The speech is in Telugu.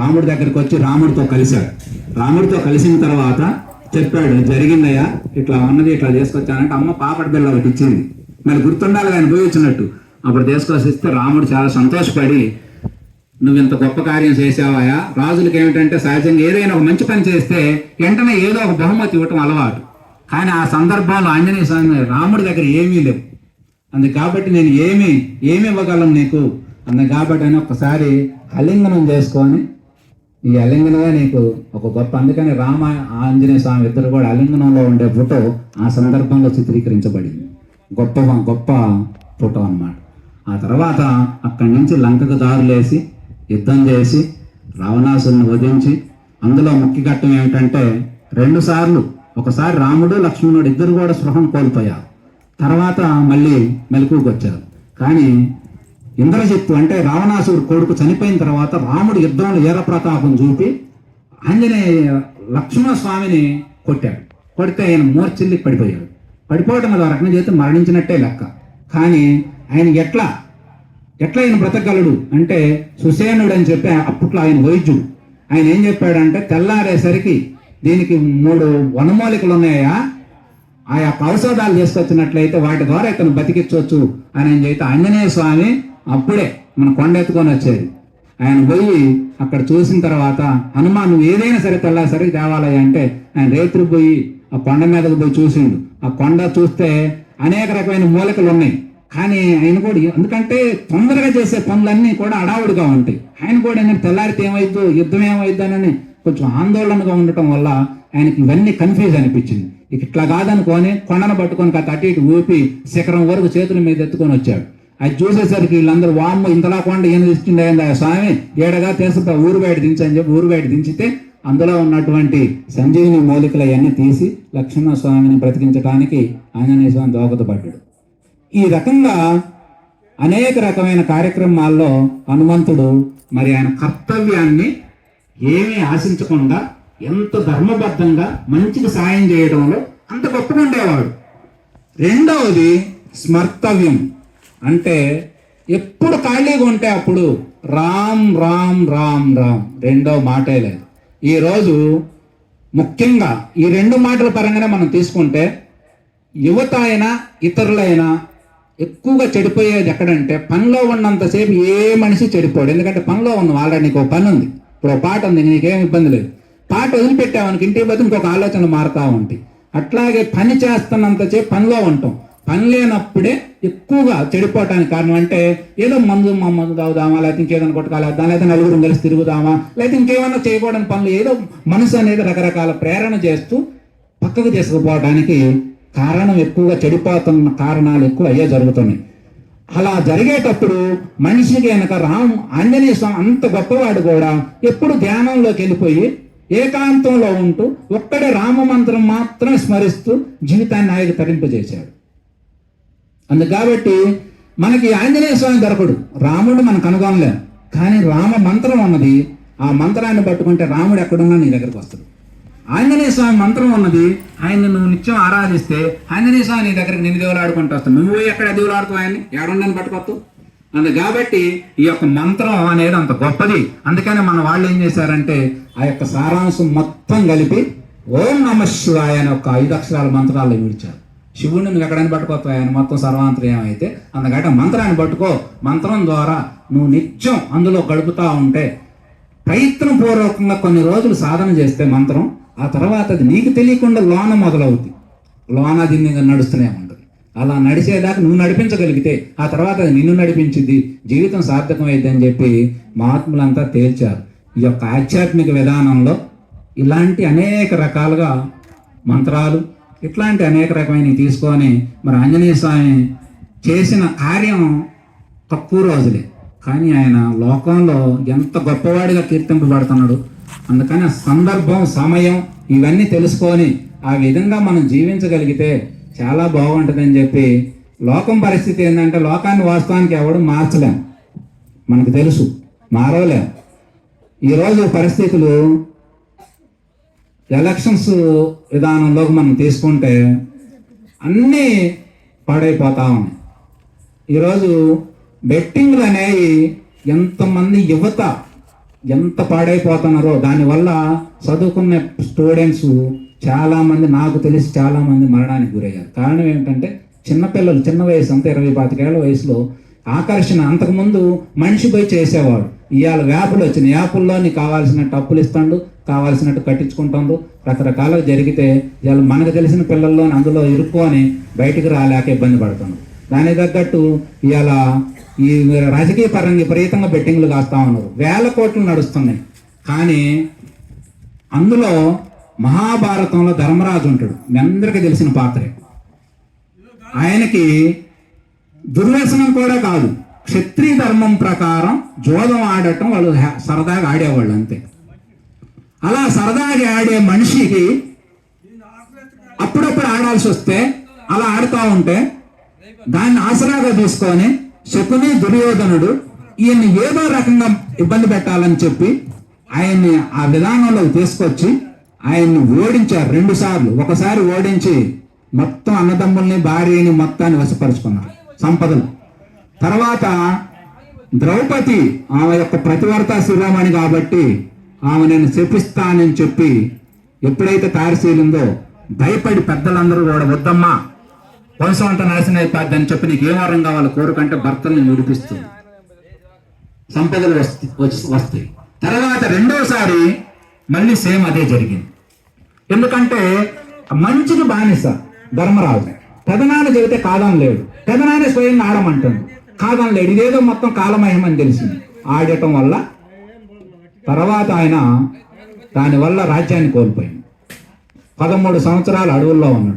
రాముడి దగ్గరికి వచ్చి రాముడితో కలిశాడు. రాముడితో కలిసిన తర్వాత చెప్పాడు జరిగిందయ్యా ఇట్లా ఉన్నది ఇట్లా తీసుకొచ్చానంటే అమ్మ పాపడి బిల్ల ఒకటి ఇచ్చింది. మరి గుర్తుండాలి ఆయన పోయి వచ్చినట్టు. అప్పుడు తీసుకొచ్చిస్తే రాముడు చాలా సంతోషపడి నువ్వు ఇంత గొప్ప కార్యం చేసావాయా రాజులకి ఏమిటంటే సహజంగా ఏదైనా ఒక మంచి పని చేస్తే వెంటనే ఏదో ఒక బహుమతి ఇవ్వటం అలవాటు. కానీ ఆ సందర్భంలో ఆంజనేయ స్వామి రాముడి దగ్గర ఏమీ లేవు. అందు కాబట్టి నేను ఏమి ఏమి ఇవ్వగలను నీకు? అందు కాబట్టి అని ఒక్కసారి అలింగనం చేసుకొని ఈ అలింగనమే నీకు ఒక గొప్ప. అందుకని రామ ఆంజనేయ స్వామి ఇద్దరు కూడా అలింగనంలో ఉండే ఫోటో ఆ సందర్భంలో చిత్రీకరించబడింది. గొప్ప గొప్ప ఫోటో అన్నమాట. ఆ తర్వాత అక్కడి నుంచి లంకకు దారులేసి యుద్ధం చేసి రావణాసుని వధించి అందులో ముఖ్య ఘట్టం ఏమిటంటే రెండు సార్లు ఒకసారి రాముడు లక్ష్మణుడు ఇద్దరు కూడా స్పృహం కోల్పోయారు. తర్వాత మళ్ళీ మెలకువకి వచ్చారు. కానీ ఇంద్రజిత్తు అంటే రావణాసుడు కొడుకు చనిపోయిన తర్వాత రాముడు యుద్ధంలో ఈరప్రతాపం చూపి ఆంజనేయ లక్ష్మణ స్వామిని కొట్టాడు. కొడితే ఆయన మూర్చిల్లి పడిపోయాడు. పడిపోవడం వల్ల రకం చేస్తే మరణించినట్టే లెక్క. కానీ ఆయన ఎట్లా? ఎట్లా ఆయన బ్రతకగలడు? అంటే సుసేనుడు అని చెప్పి అప్పట్లో ఆయన వైద్యుడు. ఆయన ఏం చెప్పాడంటే తెల్లారేసరికి దీనికి మూడు వనమూలికలు ఉన్నాయా ఆయా ఔషధాలు తీసుకొచ్చినట్లయితే వాటి ద్వారా ఇతను బతికించవచ్చు అని ఆయన చెప్తే ఆంజనేయ స్వామి అప్పుడే మన కొండ ఎత్తుకొని వచ్చేది. ఆయన పోయి అక్కడ చూసిన తర్వాత హనుమాన్ నువ్వు ఏదైనా సరే తెల్లా సరే దేవాలయ అంటే ఆయన రైతులు పోయి ఆ కొండ మీదకు పోయి చూసిండు. ఆ కొండ చూస్తే అనేక రకమైన మూలికలు ఉన్నాయి కానీ ఆయన కూడా ఎందుకంటే తొందరగా చేసే పనులన్నీ కూడా అడావుడిగా ఉంటాయి. ఆయన కూడా ఏంటంటే తెల్లారితే ఏమైద్దు యుద్ధం ఏమైద్దానని కొంచెం ఆందోళనగా ఉండటం వల్ల ఆయనకి ఇవన్నీ కన్ఫ్యూజ్ అనిపించింది. ఇక ఇట్లా కాదనుకొని కొండను పట్టుకొని కాస్త అటు ఇటు ఊపి శిఖరం వరకు చేతుల మీద ఎత్తుకొని వచ్చాడు. అది చూసేసరికి వీళ్ళందరూ వామ్మ ఇంతలా కొండ ఏం తెచ్చిండే ఆ స్వామి? ఏడగా తెలుసు ఊరు బయట దించని చెప్పి ఊరు బయట దించితే అందులో ఉన్నటువంటి సంజీవిని మూలికలు అవన్నీ తీసి లక్ష్మణ స్వామిని బ్రతికించడానికి ఆంజనేయ స్వామి దోహదపడ్డాడు. ఈ రకంగా అనేక రకమైన కార్యక్రమాల్లో హనుమంతుడు మరి ఆయన కర్తవ్యాన్ని ఏమీ ఆశించకుండా ఎంత ధర్మబద్ధంగా మంచికి సాయం చేయడంలో అంత గొప్పగా ఉండేవాడు. రెండవది స్మర్తవ్యం. అంటే ఎప్పుడు ఖాళీగా ఉంటే అప్పుడు రామ్ రామ్ రామ్ రామ్ రెండో మాటే లేదు. ఈరోజు ముఖ్యంగా ఈ రెండు మాటల పరంగానే మనం తీసుకుంటే యువత అయినా ఇతరులైనా ఎక్కువగా చెడిపోయేది ఎక్కడంటే పనిలో ఉన్నంతసేపు ఏ మనిషి చెడిపోడు. ఎందుకంటే పనిలో ఉన్నాం ఆల్రెడీ నీకు ఒక పని ఉంది. ఇప్పుడు ఒక పాట ఉంది నీకేం ఇబ్బంది లేదు. పాట వదిలిపెట్టామనుకు ఇంటికి బదులు ఇంకొక ఆలోచన మారుతా ఉంటాయి. అట్లాగే పని చేస్తున్నంతసేపు పనిలో ఉంటాం. పని లేనప్పుడే ఎక్కువగా చెడిపోవటానికి కారణం అంటే ఏదో మందు మా మందు తాగుదామా లేకపోతే ఇంకేదైనా కొట్టుకోలేద్దాం లేకపోతే నలుగురు కలిసి తిరుగుదామా లేకపోతే ఇంకేమైనా చేయకూడని పనులు ఏదో మనసు అనేది రకరకాల ప్రేరణ చేస్తూ పక్కకు తీసుకుపోవడానికి కారణం ఎక్కువగా చెడిపోతున్న కారణాలు ఎక్కువ అయ్యే జరుగుతున్నాయి. అలా జరిగేటప్పుడు మనిషికి వెనక రాము ఆంజనేయ స్వామి అంత గొప్పవాడు కూడా ఎప్పుడు ధ్యానంలోకి వెళ్ళిపోయి ఏకాంతంలో ఉంటూ ఒక్కడే రామ మంత్రం మాత్రం స్మరిస్తూ జీవితాన్ని ఆయన తరింపజేశాడు. అందు కాబట్టి మనకి ఆంజనేయ స్వామి దొరకడు. రాముడు మనకు కనుగొనలేం కానీ రామ మంత్రం ఉన్నది. ఆ మంత్రాన్ని పట్టుకుంటే రాముడు ఎక్కడున్నా నీ దగ్గరకు వస్తాడు. ఆంజనేయ స్వామి మంత్రం ఉన్నది. ఆయన నువ్వు నిత్యం ఆరాధిస్తే ఆంజనేయ స్వామి నీ దగ్గరికి నిన్ను దేవులు ఆడుకుంటూ వస్తావు నువ్వు ఎక్కడ దేవులు ఆడుతావు ఆయన్ని? ఏడుండని పట్టుకోవచ్చు అందు కాబట్టి ఈ యొక్క మంత్రం అనేది అంత గొప్పది. అందుకని మన వాళ్ళు ఏం చేశారంటే ఆ యొక్క సారాంశం మొత్తం కలిపి ఓం నమ శివాయ అనే ఒక ఐదు అక్షరాల మంత్రాలు విడిచారు శివుడిని నువ్వు ఎక్కడైనా పట్టుకోతావు ఆయన మొత్తం సర్వాంతర్యం అయితే అందుకంటే మంత్రాన్ని పట్టుకో. మంత్రం ద్వారా నువ్వు నిత్యం అందులో గడుపుతా ఉంటే ప్రయత్నం పూర్వకంగా కొన్ని రోజులు సాధన చేస్తే మంత్రం ఆ తర్వాత అది నీకు తెలియకుండా లోన మొదలవుద్ది. లోన దీన్ని నడుస్తూనే ఉంటుంది. అలా నడిచేదాకా నువ్వు నడిపించగలిగితే ఆ తర్వాత అది నిన్ను నడిపించింది జీవితం సార్థకమైంది అని చెప్పి మహాత్ములంతా తేల్చారు. ఈ యొక్క ఆధ్యాత్మిక విధానంలో ఇలాంటి అనేక రకాలుగా మంత్రాలు ఇట్లాంటి అనేక రకమైనవి తీసుకొని మరి ఆంజనేయ స్వామి చేసిన కార్యం తక్కువ రోజులే. కానీ ఆయన లోకంలో ఎంత గొప్పవాడిగా కీర్తింపబడుతున్నాడు. అందుకని సందర్భం సమయం ఇవన్నీ తెలుసుకొని ఆ విధంగా మనం జీవించగలిగితే చాలా బాగుంటుందని చెప్పి లోకం పరిస్థితి ఏంటంటే లోకాన్ని వాస్తవానికి ఎవడు మార్చలేం. మనకు తెలుసు. మారవలేం. ఈరోజు పరిస్థితులు ఎలక్షన్స్ విధానంలోకి మనం తీసుకుంటే అన్నీ పాడైపోతా ఉన్నాయి. ఈరోజు బెట్టింగ్లు అనేవి ఎంతమంది యువత ఎంత పాడైపోతున్నారో దానివల్ల చదువుకున్న స్టూడెంట్స్ చాలామంది నాకు తెలిసి చాలామంది మరణానికి గురయ్యారు. కారణం ఏంటంటే చిన్నపిల్లలు చిన్న వయసు అంతా ఇరవై పాతికేళ్ళ వయసులో ఆకర్షణ అంతకుముందు మనిషి పోయి చేసేవాడు. ఇవాళ వ్యాపులు వచ్చిన యాపుల్లో నీకు కావాల్సిన టప్పులు ఇస్తాడు కావాల్సినట్టు కట్టించుకుంటుండ్రు. రకరకాలుగా జరిగితే ఇవాళ మనకు తెలిసిన పిల్లల్లో అందులో ఇరుక్కొని బయటికి రాలేక ఇబ్బంది పడుతున్నారు. దానికి తగ్గట్టు ఇవాళ ఈ రాజకీయ పరంగా విపరీతంగా బెట్టింగ్లు కాస్తా ఉన్నారు. వేల కోట్లు నడుస్తున్నాయి. కానీ అందులో మహాభారతంలో ధర్మరాజు ఉంటాడు. మీ అందరికీ తెలిసిన పాత్రే. ఆయనకి దుర్వ్యసనం కూడా కాదు. క్షత్రియ ధర్మం ప్రకారం జోదం ఆడటం వాళ్ళు హ్యా- సరదాగా ఆడేవాళ్ళు అంతే. అలా సరదాగా ఆడే మనిషికి అప్పుడప్పుడు ఆడాల్సి వస్తే అలా ఆడుతూ ఉంటే దాన్ని ఆసరాగా తీసుకొని శకుని దుర్యోధనుడు ఈయన్ని ఏదో రకంగా ఇబ్బంది పెట్టాలని చెప్పి ఆయన్ని ఆ విధానంలోకి తీసుకొచ్చి ఆయన్ని ఓడించారు రెండు సార్లు. ఒకసారి ఓడించి మొత్తం అన్నదమ్ముల్ని భార్యని మొత్తాన్ని వశపరుచుకున్నారు సంపదలు. తర్వాత ద్రౌపది ఆమె యొక్క ప్రతివర్త శిరోమణి కాబట్టి ఆమె నేను శపిస్తానని చెప్పి ఎప్పుడైతే తారశీలిందో భయపడి పెద్దలందరూ కూడా వద్దమ్మా వంశం అంతా నాశనం అని చెప్పి నీకు ఏం వరం కావాలి కోరుకంటే భర్తల్ని విడిపిస్తుంది సంపదలు వస్త- వస్తాయి. తర్వాత రెండోసారి మళ్ళీ సేమ్ అదే జరిగింది. ఎందుకంటే మంచికి బానిస ధర్మరాజు పెదనాన్న చెబితే కాదం లేడు. పెదనాన్న స్వయంగా ఆడమంటుంది. కాదం లేడు. ఇదేదో మొత్తం కాలమహిమని తెలిసింది. ఆడటం వల్ల తర్వాత ఆయన దానివల్ల రాజ్యాన్ని కోల్పోయింది. పదమూడు సంవత్సరాలు అడవుల్లో ఉన్నాడు.